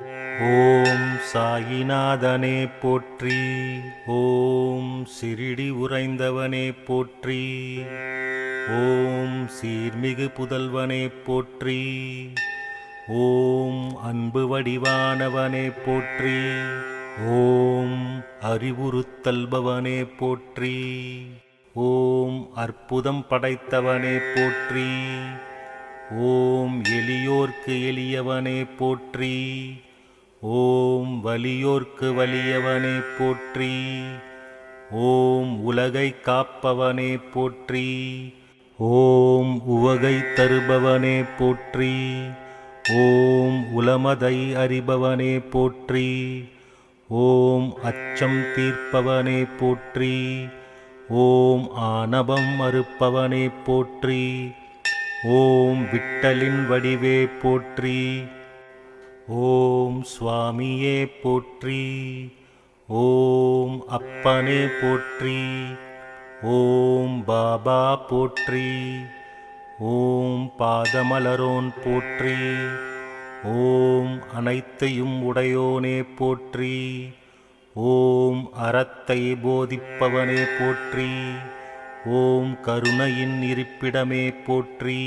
ஓம் சாயிநாதனே போற்றி ஓம் சிறிடி உறைந்தவனே போற்றி ஓம் சீர்மிகு புதல்வனே போற்றி ஓம் அன்பு வடிவானவனே போற்றி ஓம் அறிவுறுத்தல்பவனே போற்றி ஓம் அற்புதம் படைத்தவனே போற்றி ஓம் எளியோர்க்கு எளியவனே போற்றி ஓம் வலியோர்க்கு வலியவனே போற்றி. ஓம் உலகை காப்பவனே போற்றி. ஓம் உவகை தருபவனே போற்றி. ஓம் உலமதை அறிபவனே போற்றி. ஓம் அச்சம் தீர்ப்பவனே போற்றி. ஓம் ஆணவம் அறுப்பவனே போற்றி. ஓம் விட்டலின் வடிவே போற்றி. ஓம் சுவாமியே போற்றி ஓம் அப்பனே போற்றி ஓம் பாபா போற்றி ஓம் பாதமலரோன் போற்றி ஓம் அனைத்தையும் உடையோனே போற்றி ஓம் அறத்தை போதிப்பவனே போற்றி ஓம் கருணையின் இருப்பிடமே போற்றி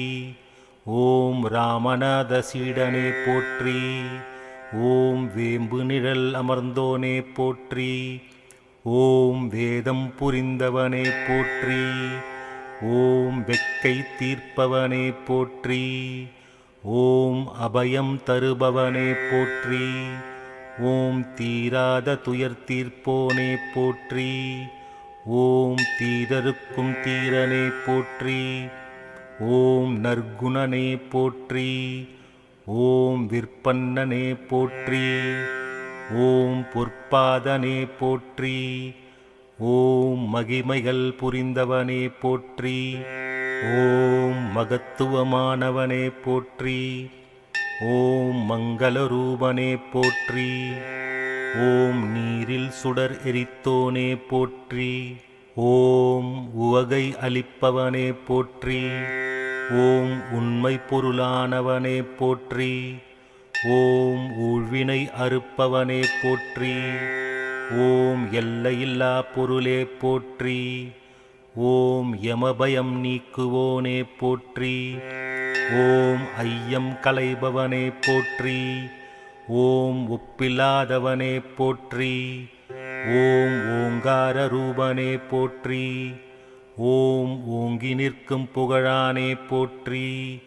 ஓம் ராமநாத சீடனே போற்றி. ஓம் வேம்பு நிழல் அமர்ந்தோனே போற்றி. ஓம் வேதம் புரிந்தவனே போற்றி. ஓம் வெக்கை தீர்ப்பவனே போற்றி. ஓம் அபயம் தருபவனே போற்றி. ஓம் தீராத துயர் தீர்ப்போனே போற்றி. ஓம் தீரருக்கும் தீரனே போற்றி. ஓம் நற்குணனே போற்றி ஓம் விற்பன்னனே போற்றி ஓம் பொற்பாதனே போற்றி ஓம் மகிமைகள் புரிந்தவனே போற்றி ஓம் மகத்துவமானவனே போற்றி ஓம் மங்களரூபனே போற்றி ஓம் நீரில் சுடர் எரித்தோனே போற்றி ஓம் உவகை அளிப்பவனே போற்றி ஓம் உண்மை பொருளானவனே போற்றி ஓம் ஊழ்வினை அறுப்பவனே போற்றி ஓம் எல்லையில்லா பொருளே போற்றி ஓம் யமபயம் நீக்குவோனே போற்றி ஓம் ஐயம் களைபவனே போற்றி ஓம் ஒப்பில்லாதவனே போற்றி ஓம் ஓங்கார ரூபனே போற்றி. ஓம் ஓங்கி நிற்கும் புகழானே போற்றி.